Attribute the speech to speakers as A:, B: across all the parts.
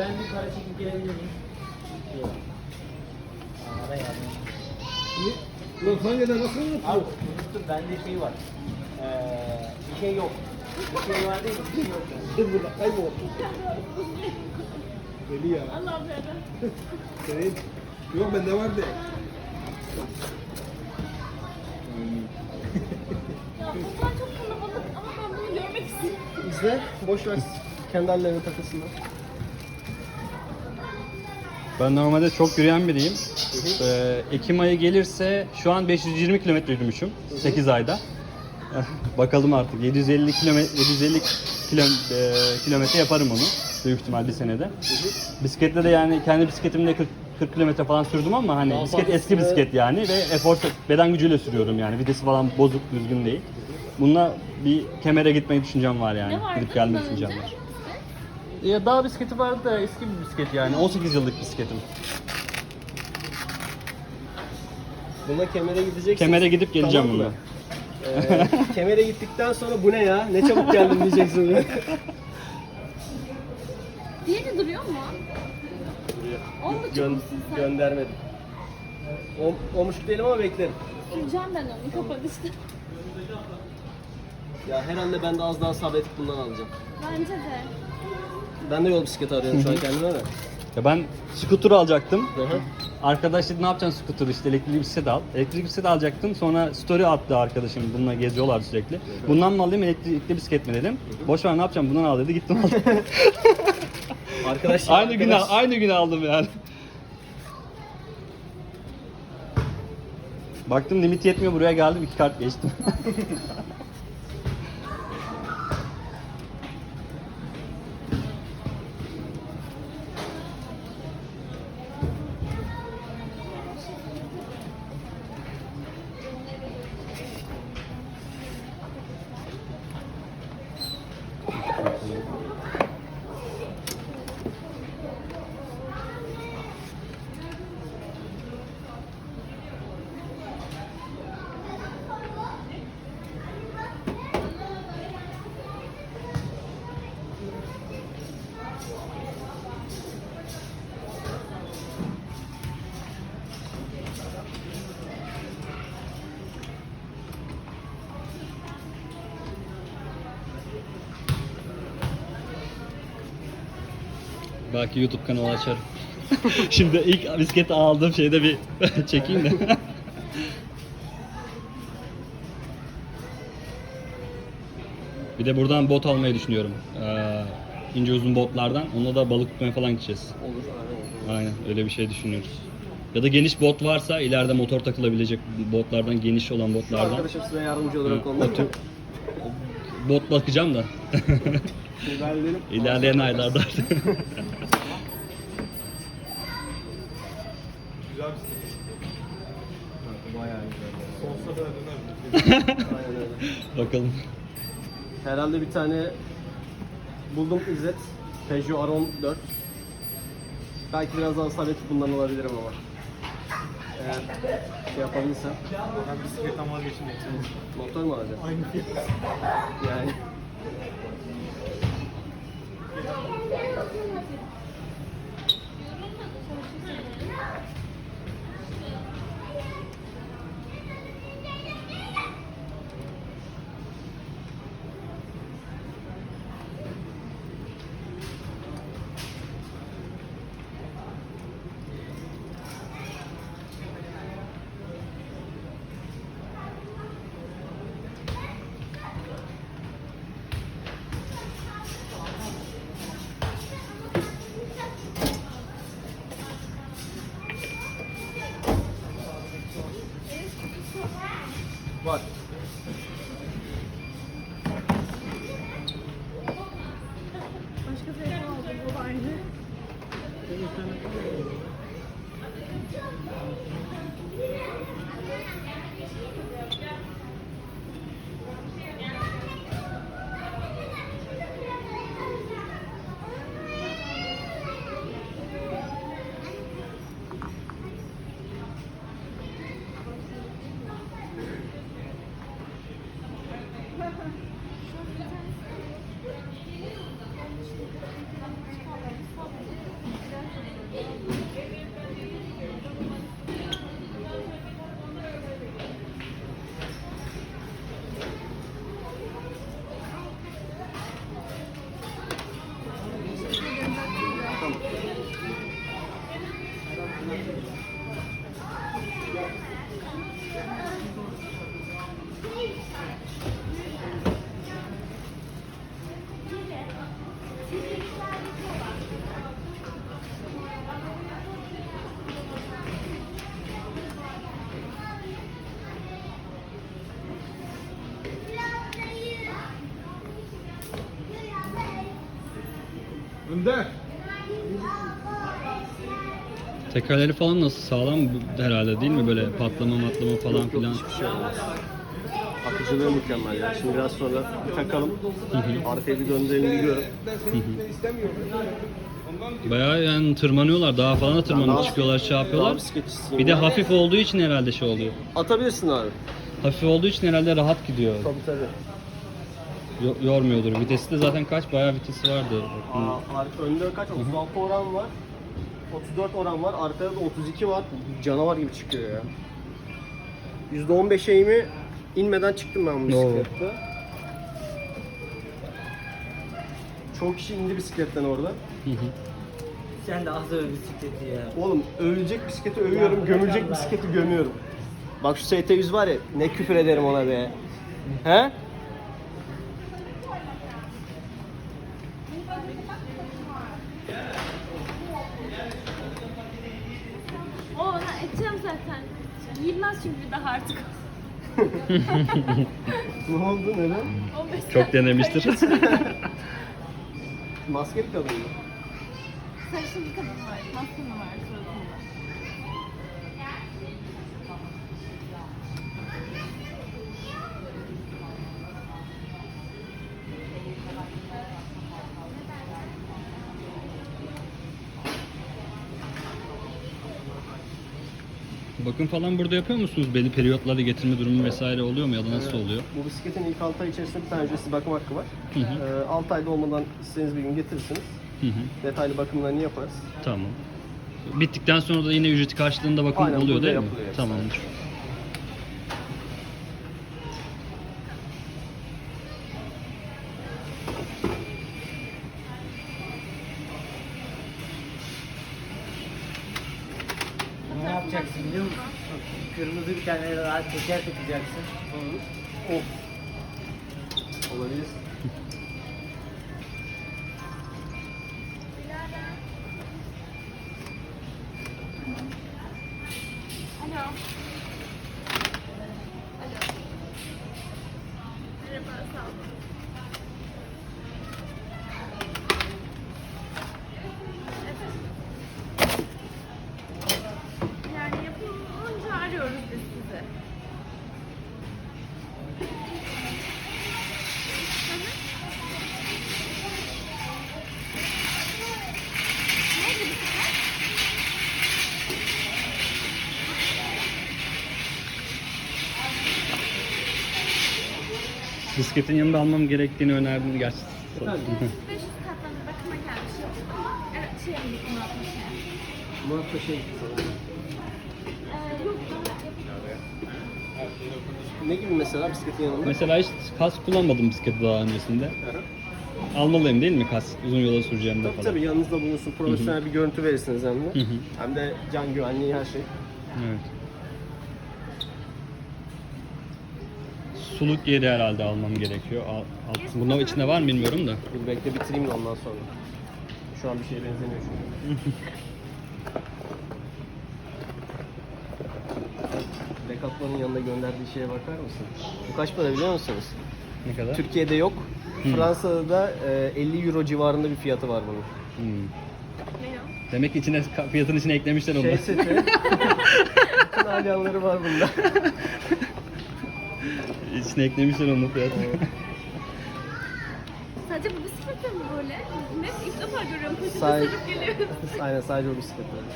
A: Ben bir para çekip gelebilir miyim? Yok. Aa, araya yardım.
B: Ulan Konya'da nasıl
A: Abi
B: yapıyor?
A: unuttum bende şey var. Ee, bir şey yok. Bir şey var değil mi? Bir şey yok. yani.
B: Dur burada kaybol. Deli ya.
C: Allah belanı.
B: Senin. Yok bende var de.
C: Ya bunlar çok kalabalık ama ben bunu görmek istiyorum.
D: İzle. Boş ver. Kendi hallerine takılsınlar.
E: Ben normalde çok yürüyen biriyim. Ee, Ekim ayı gelirse şu an 520 kilometre yürümüşüm 8 ayda. Bakalım artık 750 kilometre 750 kilo, e, kilometre yaparım onu büyük ihtimal bir senede. Bisiklette de yani kendi bisikletimle 40 40 kilometre falan sürdüm ama hani
D: Daha
E: bisiklet eski bisiklet yani ve efor beden gücüyle sürüyorum yani vitesi falan bozuk düzgün değil. Bununla bir kemere gitmeyi düşüncem var yani.
C: Ne vardı
E: Gidip
C: bundan
E: düşüncem
C: önce?
E: var. Ya dağ bisikleti vardı da eski bir bisiklet yani 18 yıllık bisikletim.
D: Buna kemere gideceksin.
E: Kemere gidip geleceğim
D: Tamam
E: bununla.
D: Ee, kemere gittikten sonra bu ne ya? Ne çabuk geldin diyeceksin.
C: Diğeri duruyor mu? Musun sen?
D: göndermedim. O, olmuş değilim ama beklerim.
C: Süreceğim ben onu kapanışta.
D: Ya herhalde ben de az daha sabretip bundan alacağım.
C: Bence de.
D: Ben de yol bisikleti arıyorum şu an kendime de.
E: Ya ben scooter alacaktım. Arkadaş dedi ne yapacaksın scooter işte elektrikli bisiklet al. Elektrikli bisiklet alacaktım sonra story attı arkadaşım bununla geziyorlar sürekli. Bundan mı alayım elektrikli bisiklet mi dedim. Boş ver ne yapacağım bundan al dedi gittim aldım.
D: Arkadaş
E: aynı gün aynı gün aldım yani. Baktım limit yetmiyor buraya geldim iki kart geçtim. Belki YouTube kanalı açarım. Şimdi ilk bisikleti aldığım şeyde bir çekeyim de. bir de buradan bot almayı düşünüyorum. Ee, ince uzun botlardan. Onunla da balık tutmaya falan gideceğiz.
D: Olur, aynen
E: öyle bir şey düşünüyoruz. Ya da geniş bot varsa ileride motor takılabilecek botlardan geniş olan botlardan.
D: Arkadaşım size yardımcı olarak
E: Hı,
D: olmak.
E: o tür- Bot bakacağım da.
D: İlerleyelim.
E: İlerleyen aylarda.
B: Güzel
D: Bayağı güzel.
B: Sonsuza kadar döner.
D: Aynen öyle.
E: Bakalım.
D: Herhalde bir tane buldum İzzet. Peugeot Aron 4. Belki biraz daha sabretip bundan alabilirim ama. Eğer şey yapabilirsem.
B: Ben bisikletten vazgeçtim.
D: Motor mu alacağım?
B: Aynı fiyat.
D: Yani.
E: Tekerleri falan nasıl sağlam bu- herhalde değil mi? Böyle patlama matlama falan
D: Yok,
E: filan.
D: hiçbir şey olmaz. Akıcılığı mükemmel ya. Şimdi biraz sonra bir takalım. Arkaya bir döndürelim bir görün.
E: Bayağı yani tırmanıyorlar. Daha falan da tırmanıp
D: daha-
E: çıkıyorlar, şey
D: Daha
E: yapıyorlar. Bir de
D: ya.
E: hafif olduğu için herhalde şey oluyor.
D: Atabilirsin abi.
E: Hafif olduğu için herhalde rahat gidiyor.
D: Tabii tabii.
E: Yo- yormuyordur. Vitesi de zaten kaç? Bayağı vitesi vardı.
D: Aa, ar- önde kaç? 36 oran var. 34 oran var. Arkada da 32 var. Canavar gibi çıkıyor ya. %15 eğimi inmeden çıktım ben bu bisiklette. Çok kişi indi bisikletten orada.
E: Hı hı.
A: Sen de az öv bisikleti ya.
D: Oğlum övülecek bisikleti övüyorum, gömülecek bisikleti gömüyorum. Bak şu ST100 var ya, ne küfür ederim ona be. He?
C: Edeceğim zaten. Giyilmez çünkü daha artık.
D: Ne oldu neden?
C: 15
E: Çok denemiştir.
D: Maskeli kadın mı?
C: Sarışın bir kadın var. Maskını var
E: Bakım falan burada yapıyor musunuz? Belli periyotlarda getirme durumu vesaire oluyor mu ya da nasıl oluyor?
D: Bu bisikletin ilk 6 ay içerisinde bir tane ücretsiz bakım hakkı var.
E: Hı hı.
D: 6 ayda olmadan istediğiniz bir gün getirirsiniz.
E: Hı hı.
D: Detaylı bakımlarını yaparız.
E: Tamam. Bittikten sonra da yine ücreti karşılığında bakım
D: Aynen,
E: oluyor
D: burada
E: değil mi?
D: yapılıyor hepsi.
E: Tamamdır.
A: Ne yapacaksın biliyor musun? Kırmızı bir tane daha teker takacaksın.
D: Of.
E: Bisikletin yanında almam gerektiğini önerdin gerçi.
C: 500 katlanır bakıma gelmiş. Evet, şey yapmış
D: Murat da şey sanırım.
C: Ee, yok,
D: Ne gibi mesela bisikletin yanında?
E: Mesela hiç kask kullanmadım bisikleti daha öncesinde.
D: Aha.
E: Almalıyım değil mi kask? Uzun yola süreceğimde
D: Tabii
E: falan.
D: tabii yanınızda bulunsun. Profesyonel bir görüntü verirsiniz hem de.
E: Hı hı.
D: Hem de can güvenliği her şey.
E: Evet. Suluk yeri herhalde almam gerekiyor. Al, al. Bunun içinde var mı bilmiyorum da.
D: Dur bekle bitireyim de ondan sonra. Şu an bir şeye benzemiyor çünkü. Decathlon'un yanında gönderdiği şeye bakar mısın? Bu kaç para biliyor musunuz?
E: Ne kadar?
D: Türkiye'de yok. Fransa'da da e, 50 euro civarında bir fiyatı var bunun.
E: Hmm. Demek ki içine fiyatın içine eklemişler onu.
D: Şey seti. Bütün var bunda.
E: içine eklemişler onu fiyatı.
C: Sadece bu bisiklette mi böyle? Ne? İlk defa görüyorum. Poşete
D: Say-
C: sarıp geliyor.
D: Aynen sadece o bisiklet böyle.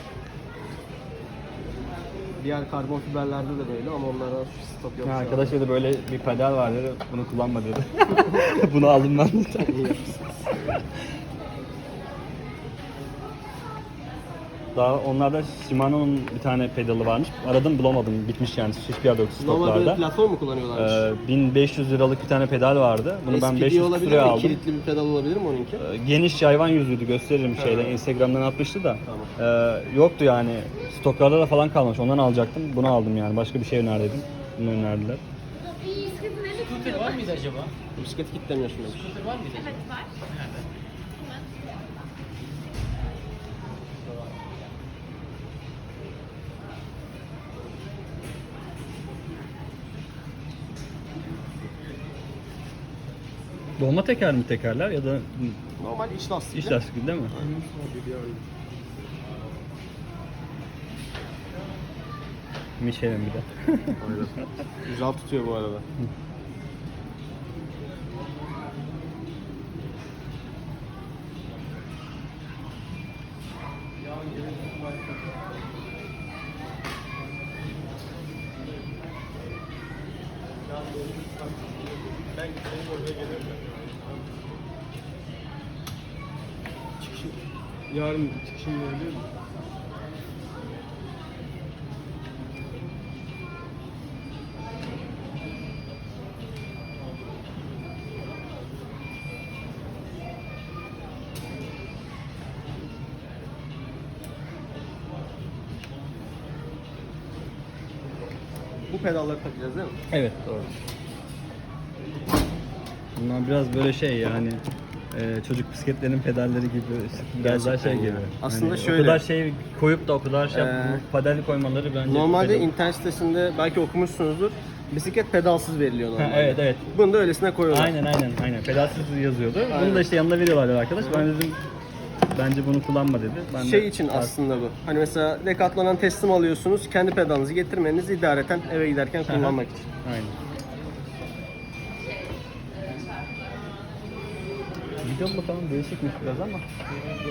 D: Diğer karbon fiberlerde de böyle ama onlardan stok yok. şu an.
E: Arkadaş dedi böyle bir pedal var dedi. Bunu kullanma dedi. Bunu aldım ben de.
D: İyi yapmışsınız.
E: Daha onlarda Shimano'nun bir tane pedalı varmış. Aradım bulamadım. Bitmiş yani. Hiçbir yerde yok
D: Normal böyle
E: stoklarda.
D: platform mu kullanıyorlarmış?
E: Ee, 1500 liralık bir tane pedal vardı. Bunu ben
D: SPD
E: 500
D: olabilir
E: liraya
D: mi?
E: aldım.
D: Kilitli bir pedal olabilir mi onunki?
E: Ee, Geniş hayvan yüzüydü gösteririm şeyden Instagram'dan atmıştı da.
D: Tamam.
E: Ee, yoktu yani. Stoklarda da falan kalmış. Ondan alacaktım. Bunu aldım yani. Başka bir şey önerdim. Bunu önerdiler.
C: Bisikletin elini
A: Scooter
C: tutuyorlar.
A: var mıydı acaba?
D: Bisiklet kitlemiyor şimdi.
A: Scooter var mıydı?
C: Evet var.
E: Dolma teker mi tekerler ya da
D: normal iç lastik.
E: İç lastik değil mi? Michelin bir de.
D: Güzel tutuyor bu arada. Pedalları takacağız değil mi?
E: Evet doğru. Bunlar biraz böyle şey yani e, çocuk bisikletlerinin pedalleri gibi biraz daha şey gibi.
D: ya. Aslında
E: Hani
D: şöyle-
E: O kadar şey koyup da o kadar şey
D: Ee,
E: pedali koymaları bence
D: Normalde
E: pedal-
D: internet sitesinde belki okumuşsunuzdur. Bisiklet pedalsız veriliyor
E: Ha,
D: normalde.
E: evet evet.
D: Bunu da öylesine koyuyorlar.
E: Aynen aynen aynen. Pedalsız yazıyordu. Bunu
D: Aynen.
E: da işte yanında veriyorlar arkadaş. Ben dedim bence bunu kullanma dedi. Ben de-
D: Şey için aslında bu. Hani mesela Decathlon'dan teslim alıyorsunuz. Kendi pedalınızı getirmeniz idareten eve giderken kullanmak için.
E: Aynen. Videoda falan değişikmiş biraz ama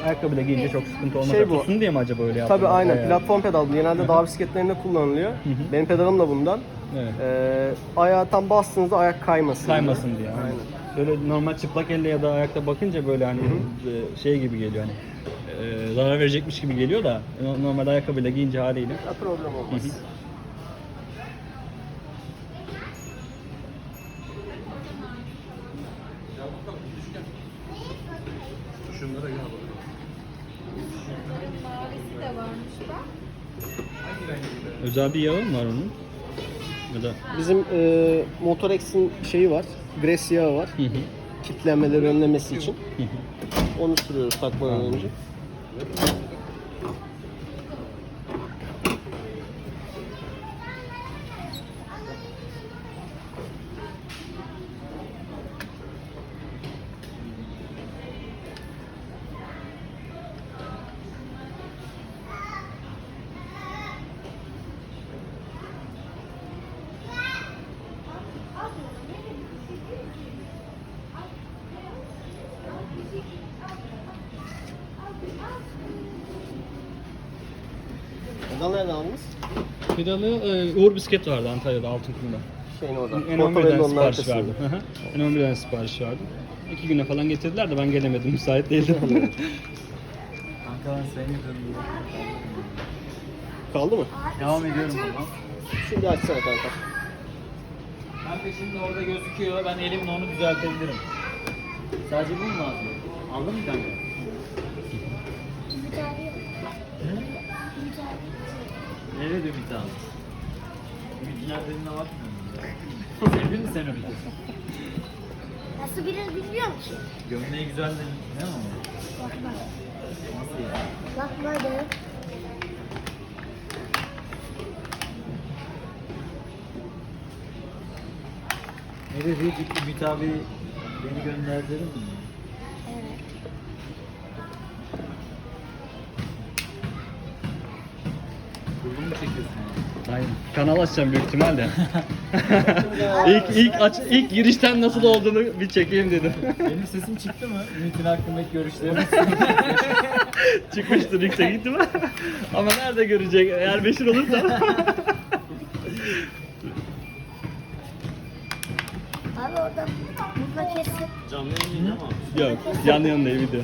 E: ayakkabıyla giyince çok sıkıntı olmaz.
D: Şey bu.
E: Tutsun diye mi acaba öyle yaptılar?
D: Tabii aynen. Platform pedal. Genelde dağ bisikletlerinde kullanılıyor.
E: hı.
D: Benim pedalım da bundan.
E: Evet.
D: Ee, ayağa tam bastığınızda ayak kaymasın.
E: Kaymasın diye.
D: Aynen.
E: Böyle normal çıplak elle ya da ayakta bakınca böyle hani e, şey gibi geliyor hani e, zarar verecekmiş gibi geliyor da no- normal ayakkabıyla giyince haliyle.
D: Ya problem olmaz.
E: Hı hı.
C: Mavisi de varmış bak.
E: Özel bir yağı mı var onun? Ya da
D: Bizim e, Motorex'in şeyi var. Gres yağı var.
E: Hı hı.
D: Kitlenmeleri önlemesi için.
E: Hı hı.
D: Onu sürüyoruz takmadan önce. Pedal nereden aldınız?
E: Pedalı e, Uğur bisiklet vardı Antalya'da Altınkum'da.
D: Şeyin orada.
E: En11'den
D: Portobello'nun
E: sipariş
D: arkasında.
E: verdim. Hı hı. En11'den sipariş verdim. İki güne falan getirdiler de ben gelemedim. Müsait değildim.
A: Kanka seni.
D: Kaldı mı?
A: Devam ediyorum buradan.
D: Şimdi açsana kanka.
A: Kanka şimdi orada gözüküyor. Ben elimle onu düzeltebilirim. Sadece bu mu lazım? Aldın mı kanka?
C: Ümit abi yok. Ümit abi.
A: Nerede Ümit abi? Ümit neredeğine bakmıyorum ya. Sevdin mi sen Ümit'i?
C: Nasıl birini bilmiyorum ki.
A: Gömleği güzel de ne mi?
C: Bak bak.
A: Nasıl yani?
C: Bak böyle.
A: Ne dedi? Ümit abi beni gönderdirir mi?
E: Aynen. Kanal açacağım büyük ihtimalle. ilk ilk aç ilk girişten nasıl olduğunu bir çekeyim dedim.
A: Benim sesim çıktı mı? Ümit'in hakkındaki görüşleriniz.
E: Çıkmıştır yüksek ihtimal. Ama nerede görecek eğer meşhur olursa.
C: Abi orada burada kesin.
A: Canlı yayın ama.
E: Yok yan yanında video.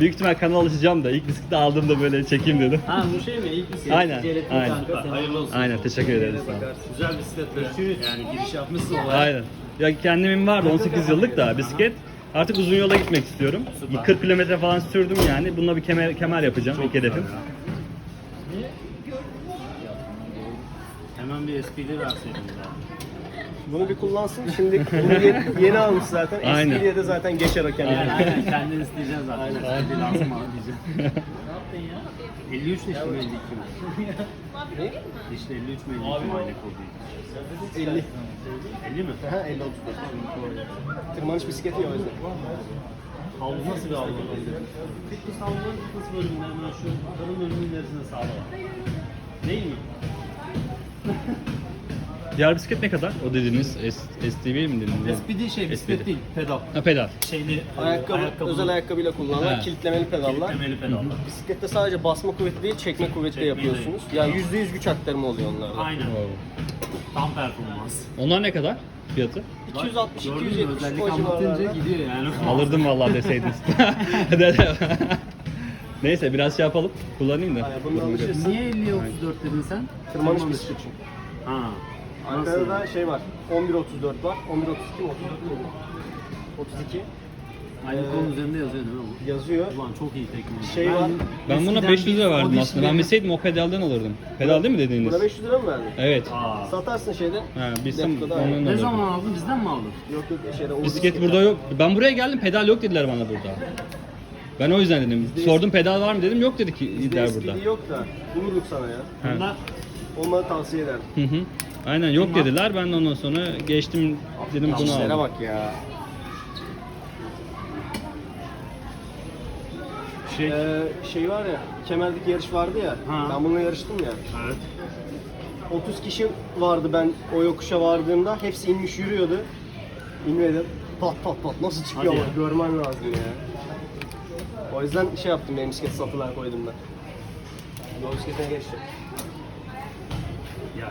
E: Büyük ihtimal kanal açacağım da ilk bisikleti aldığımda böyle çekeyim dedim.
A: Ha bu şey mi? İlk bisiklet.
E: Aynen, aynen.
A: Kanka, hayırlı olsun.
E: Aynen teşekkür ederiz. Sağ.
A: Güzel bisikletle. Yani giriş yapmışsın olaya.
E: Aynen. Ya kendimin vardı 18 yıllık da bisiklet. Artık uzun yola gitmek istiyorum. 40 kilometre falan sürdüm yani. Bununla bir kemer, kemer yapacağım ilk hedefim.
A: Hemen bir espri verseydin ya.
D: Bunu bir kullansın. Şimdi bunu yeni, yeni almış zaten.
E: Aynen.
D: Eskiye de zaten geçer o kendine.
A: Aynen aynen kendin isteyeceksin zaten. Aynen. Bir lazım bana diyeceksin. ne yaptın ya?
B: 53 dişli mi 52 mi?
D: Ne?
B: Dişli 53 mi 52 mi aynı değil.
D: 50.
B: 50 mi?
D: Aha 50 30. Tırmanış bisikleti ya o yüzden.
B: Havlu nasıl bir havlu? Fitness havluların fitness bölümünden hemen şu karın bölümünün ilerisine sağla. Değil mi?
E: Diğer bisiklet ne kadar? O dediğiniz S- STV mi dediniz?
B: SPD şey bisiklet
E: SPD.
B: değil, pedal.
E: Ha pedal.
B: Şeyli
D: Ayakkabı, özel ayakkabıyla kullanılan kilitlemeli pedallar.
B: Kilitlemeli pedallar.
D: Bisiklette sadece basma kuvveti değil, çekme kuvveti de
B: Çekmeyi de.
D: yapıyorsunuz. Yani %100 güç aktarımı oluyor onlarda.
B: Aynen.
E: Wow.
B: Tam performans.
E: Onlar ne kadar fiyatı?
D: 260
B: Gördün mü?
D: 270
B: Özellik
D: o
B: anlatınca
D: civarlarda.
B: gidiyor yani.
E: Alırdım vallahi deseydiniz. Neyse biraz şey yapalım. Kullanayım da.
D: Aynen, bunu alışırsın.
B: Niye 50'ye 34 dedin sen?
D: Tırmanış bisikleti çünkü.
B: Ha.
D: Arkada da şey var. 1134 var. 1132 mi 34 mi? 32
B: Aynı
D: Ee,
B: kolun üzerinde yazıyor değil mi bu?
D: yazıyor.
B: Ulan çok iyi teknoloji.
D: Şey var.
E: Ben buna
B: eskiden
E: 500 lira verdim aslında. Ben bilseydim o pedalden alırdım. Pedal değil mi dediğiniz?
D: Buna 500 lira mı verdin?
E: Evet.
B: Aa.
D: Satarsın şeyde.
E: Ha, bilsem ondan
D: aynen.
B: Ne
E: alırdım.
B: zaman aldın? Bizden mi aldın?
D: Yok yok şeyde. o
E: Bisiklet burada yok. Ben buraya geldim pedal yok dediler bana burada. Ben o yüzden dedim. Sordum pedal var mı dedim. Yok dedi ki
D: Bizde
E: der
D: eskidi
E: burada.
D: yok da. Bulurduk sana ya.
B: Bunlar
D: Onları tavsiye ederim.
E: Hı hı. Aynen yok dediler. Ben de ondan sonra geçtim dedim bunu
D: İşlere
E: aldım.
D: bak ya.
B: şey.
D: Ee, şey var ya, kemerdeki yarış vardı ya.
B: Ha.
D: Ben bununla yarıştım ya.
B: Evet.
D: 30 kişi vardı ben o yokuşa vardığımda. Hepsi inmiş yürüyordu. İnmedim. Pat pat pat nasıl çıkıyor
B: Hadi
D: ama
B: ya.
D: görmen lazım ya. O yüzden şey yaptım benim bisikleti satılar koydum ben. Yol bisikletine geçtim.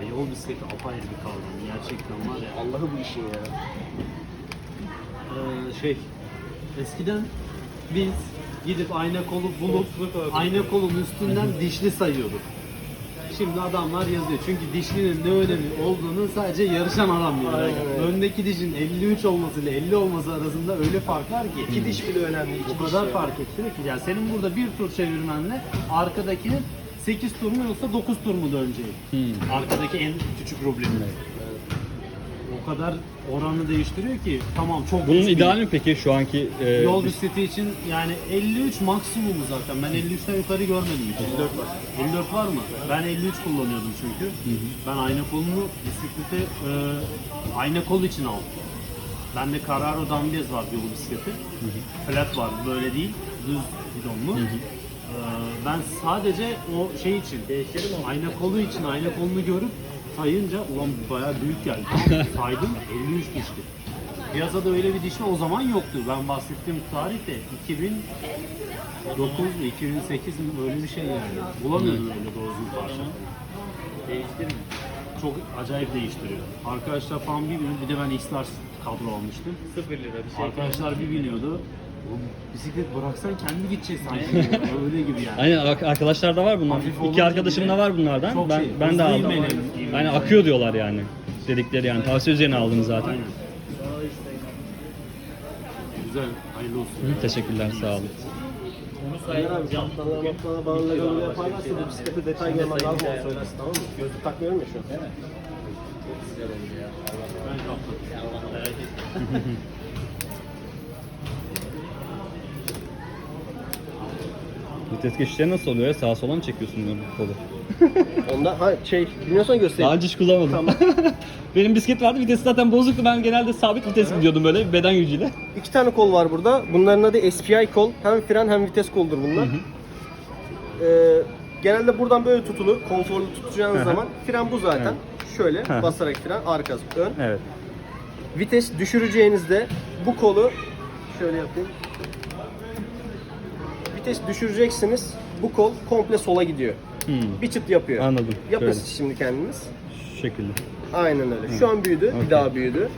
B: Ya yol bisikleti apayrı bir kavram. Gerçekten var ya.
D: Allah'ı bu işin ya.
B: Ee, şey. Eskiden biz gidip ayna kolu bulup ayna kolun üstünden dişli sayıyorduk. Şimdi adamlar yazıyor. Çünkü dişlinin ne önemi olduğunu sadece yarışan adam bilir. Öndeki dişin 53 olması ile 50 olması arasında öyle fark var ki.
D: İki diş bile önemli. iki
B: O
D: diş
B: kadar
D: ya.
B: fark ettiriyor ki. Yani senin burada bir tur çevirmenle arkadakinin 8 tur mu yoksa 9 tur mu döneceği.
E: Hmm.
B: Arkadaki en küçük problemi. O kadar oranı değiştiriyor ki tamam çok
E: Bunun ideal mi peki şu anki e,
B: Yol
E: bis-
B: bisikleti için yani 53 maksimumu zaten. Ben 53'ten yukarı görmedim hiç. 54 var. 54 var mı? Ben 53 kullanıyordum çünkü. Ben ayna kolunu bisiklete e, ayna kol için aldım. Bende Carraro Dambez var yol bisikleti. Flat var böyle değil. Düz bidonlu. E, ben sadece o şey için, ayna kolu için ayna kolunu görüp sayınca ulan bayağı büyük geldi. Saydım 53 dişti. Piyasada öyle bir dişli o zaman yoktu. Ben bahsettiğim tarih de 2009 mu 2008 mi öyle bir şey yani. Bulamıyordum öyle doğru parça. Değiştirmiyor. Çok acayip değiştiriyor. Arkadaşlar falan bir gün bir de ben X-Large kadro almıştım.
A: 0 lira bir şey.
B: Arkadaşlar bir biniyordu. "Oğlum Bisiklet bıraksan kendi gidecek sanki. öyle gibi yani.
E: Aynen ar- arkadaşlar da var bunlar.
B: Hafif
E: İki arkadaşım
B: bile
E: da var bunlardan.
B: çok
E: ben
B: şey,
E: ben de
B: hızlı
E: aldım.
B: ivmeli.
E: Aynen akıyor diyorlar yani. Dedikleri yani tavsiye üzerine aldım zaten.
B: Aynen. Güzel, hayırlı olsun.
E: Hı, teşekkürler sağ olun.
A: Say.
D: abi noktalara bana böyle yaparlarsa bu bisiklete detay görmen lazım onu söylersin tamam mı? Gözlük takmıyorum ya şu an.
B: Ben kaptım.
E: Vites geçişleri nasıl oluyor ya? Sağa sola mı çekiyorsun bunu kolu?
D: Ondan ha şey bilmiyorsan göstereyim.
E: Daha önce hiç kullanmadım.
D: Tamam.
E: Benim bisiklet vardı vitesi zaten bozuktu. Ben genelde sabit vites gidiyordum böyle beden gücüyle.
D: İki tane kol var burada. Bunların adı SPI kol. Hem fren hem vites koldur bunlar. Ee, genelde buradan böyle tutulu, konforlu tutacağınız
E: Hı hı.
D: zaman fren bu zaten. Şöyle
E: Hı.
D: basarak fren, arkası ön.
E: Evet.
D: Vites düşüreceğinizde bu kolu şöyle yapayım. Vites düşüreceksiniz. Bu kol komple sola gidiyor.
E: Hmm.
D: Bir çıt yapıyor.
E: Anladım.
D: Yapın
E: Şöyle.
D: şimdi kendiniz.
E: Şu şekilde.
D: Aynen öyle. Şu an büyüdü,
E: Okey.
D: bir daha büyüdü.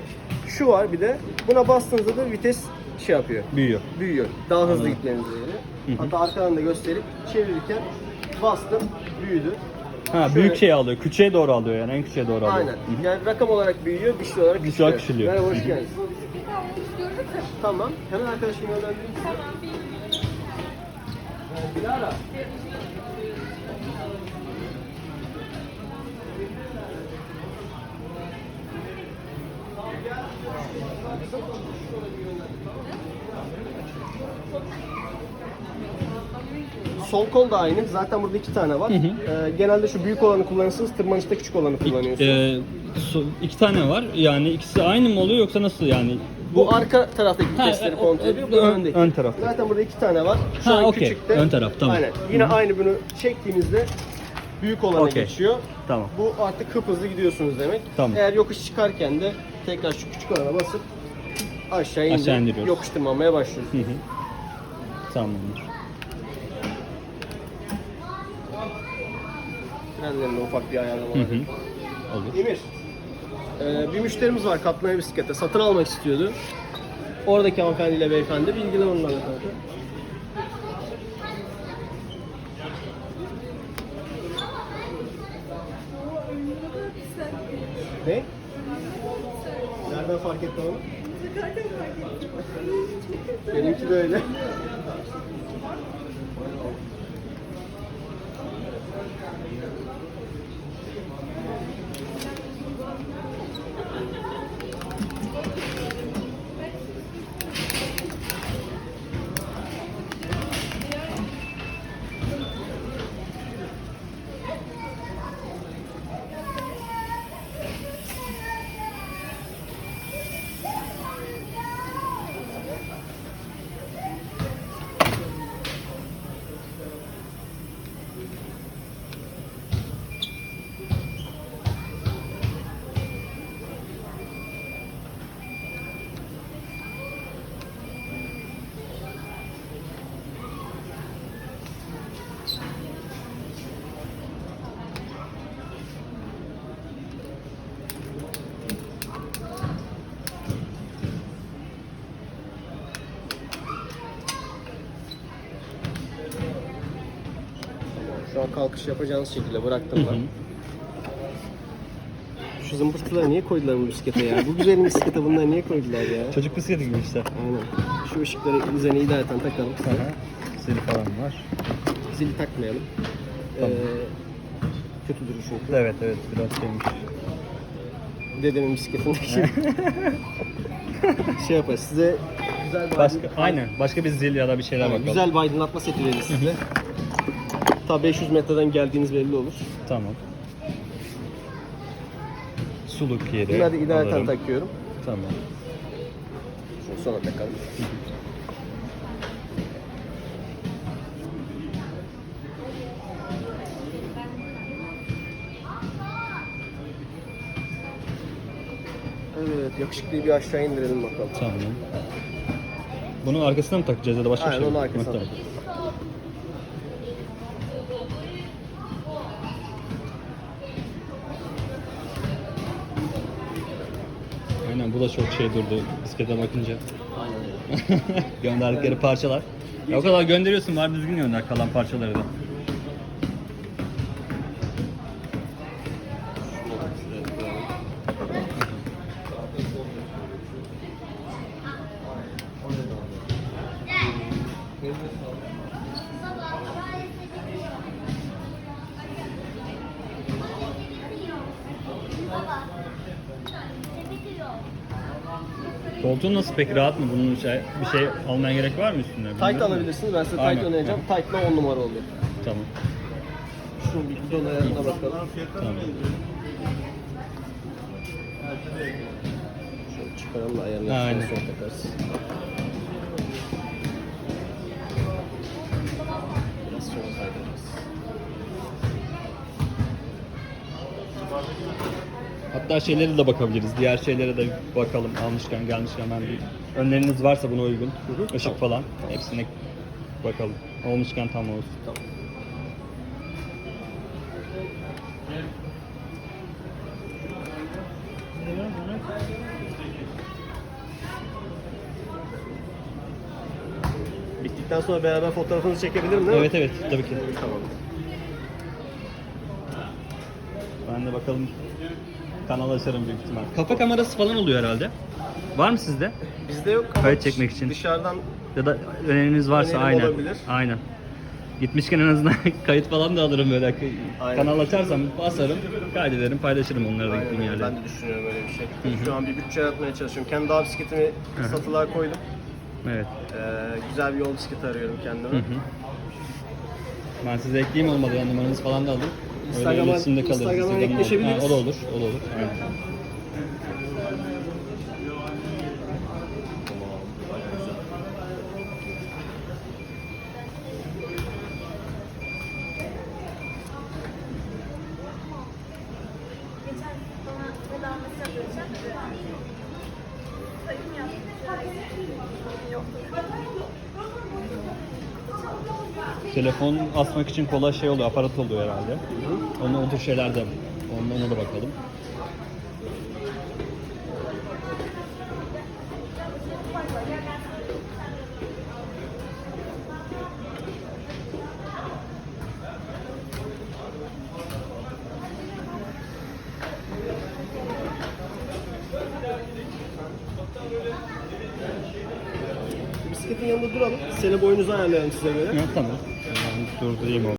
D: Şu var bir de. Buna bastığınızda da vites şey yapıyor.
E: Büyüyor.
D: Büyüyor. Daha hızlı
E: Anladım.
D: gitmeniz gerekiyor.
E: Hı hı.
D: Hatta arkadan da gösterip çevirirken bastım, büyüdü.
E: Ha
D: Şöyle-
E: büyük şey alıyor. Küçüğe doğru alıyor yani en küçüğe doğru alıyor.
D: Aynen. Yani rakam olarak büyüyor, dişli olarak
E: Dişli
D: küçülüyor.
E: olarak küçülüyor.
D: Merhaba,
E: Hı
D: hoş geldiniz. Tamam. Hemen arkadaşım yönlendireyim sizi. Sol kol da aynı. Zaten burada iki tane var.
E: Hı hı.
D: Ee, genelde şu büyük olanı kullanırsınız, tırmanışta küçük olanı kullanıyorsunuz.
E: İki, e, so, iki tane var. Yani ikisi aynı mı oluyor yoksa nasıl yani?
D: Bu arka taraftaki vitesleri
E: e,
D: kontrol
E: o-
D: ediyor. Bu
E: ön-
D: öndeki.
E: ön tarafta.
D: Zaten burada iki tane var. Şu
E: Ha,
D: an
E: okey.
D: küçükte.
E: Ön taraf, tamam.
D: Aynen. Yine aynı bunu çektiğinizde büyük olana
E: Okey.
D: geçiyor.
E: Tamam.
D: Bu artık hıp hızlı gidiyorsunuz demek.
E: Tamam.
D: Eğer yokuş çıkarken de tekrar şu küçük olana basıp aşağı
E: Aşağı indiriyoruz.
D: yokuş tırmanmaya başlıyorsunuz.
E: Hı hı. Tamamdır.
D: Frenlerinde ufak bir ayarlama
E: Hı
D: var.
E: hı. Olur.
D: Emir, e, bir müşterimiz var kaplama bisiklete. Satın almak istiyordu. Oradaki hanımefendiyle beyefendi bilgiler onlarla kanka. Ne? Nereden fark ettin onu? Benimki de öyle. Kalkış yapacağınız şekilde bıraktım ben. Şu zımbırtıları niye koydular bu bisiklete ya? Bu güzel bisiklete bunları niye koydular ya?
E: Çocuk bisikleti gibi işte.
D: Aynen. Şu ışıkları üzerine idareten takalım.
E: Sili falan var.
D: Zili takmayalım.
E: Tamam.
D: Ee, kötü durur çünkü.
E: Evet evet biraz şeymiş.
D: Dedemin bisikletindeki şey yapar size güzel bir
E: Başka,
D: aydın-
E: aynen. Başka bir zil ya da bir şeyler
D: Aynen,
E: bakalım.
D: güzel bir aydınlatma seti verir size. Ta 500 metreden geldiğiniz belli olur.
E: Tamam. Suluk yeri.
D: Bunları idareten
E: alırım.
D: takıyorum.
E: Tamam.
D: Şunu sonra takalım. Evet, yakışıklıyı bir aşağı indirelim bakalım.
E: Tamam. Bunu arkasına mı takacağız ya da başka bir
D: Aynen,
E: şey mi?
D: onun arkasına
E: Tamam. Çok şey durdu bisiklete bakınca.
D: Aynen.
E: Gönderdikleri parçalar. Ya o kadar gönderiyorsun var düzgün gönder kalan parçaları da. Koltuğun nasıl peki rahat mı? Bunun şey, bir şey almaya gerek var mı üstünde?
D: Tight
E: Bilmiyorum.
D: alabilirsiniz. Ben size
E: Aynen.
D: tight önereceğim. Tight'la 10 numara oluyor.
E: Tamam.
D: Bir bidon ayarına bakalım.
E: Tamam.
D: Şöyle çıkaralım da ayarını
E: Aynen.
D: Aynen. sonra takarız.
E: Hatta şeylere de bakabiliriz. Diğer şeylere de bakalım. Almışken gelmişken hemen bir önleriniz varsa buna uygun. Işık falan. Hepsine bakalım. Olmuşken tam olsun.
D: Tamam. Bittikten sonra beraber fotoğrafınızı çekebilirim değil mi?
E: Evet evet tabii ki.
D: Tamam.
E: Ben de bakalım kanal açarım büyük ihtimal. Kafa kamerası falan oluyor herhalde. Var mı sizde?
D: Bizde yok ama
E: Kayıt çekmek için.
D: Dışarıdan
E: Ya da öneriniz varsa
D: Önerim
E: aynen.
D: olabilir.
E: Aynen. Gitmişken en azından kayıt falan da alırım böyle.
D: Aynen.
E: Kanal açarsam basarım, kaydederim, paylaşırım onları da
D: Aynen
E: gittiğim yerlere.
D: Ben de düşünüyorum öyle bir şey. Şu an bir bütçe yaratmaya çalışıyorum. Kendi dağ bisikletimi satılığa koydum.
E: Evet.
D: Ee, güzel bir yol bisikleti arıyorum kendime.
E: Hı hı. Ben size ekleyeyim olmadı yani numaranızı falan da alayım.
D: Instagram'a-. Instagram'a ekleşebiliriz.
E: Ha, o da olur, o da olur. Aynen. Telefon asmak için kolay şey oluyor, aparat oluyor herhalde. Onun o tür şeyler de, ona, ona da bakalım.
D: Bisikletin yanında duralım. Seni boyunuzu ayarlayalım size göre.
E: Ya, tamam. Ben durdurayım o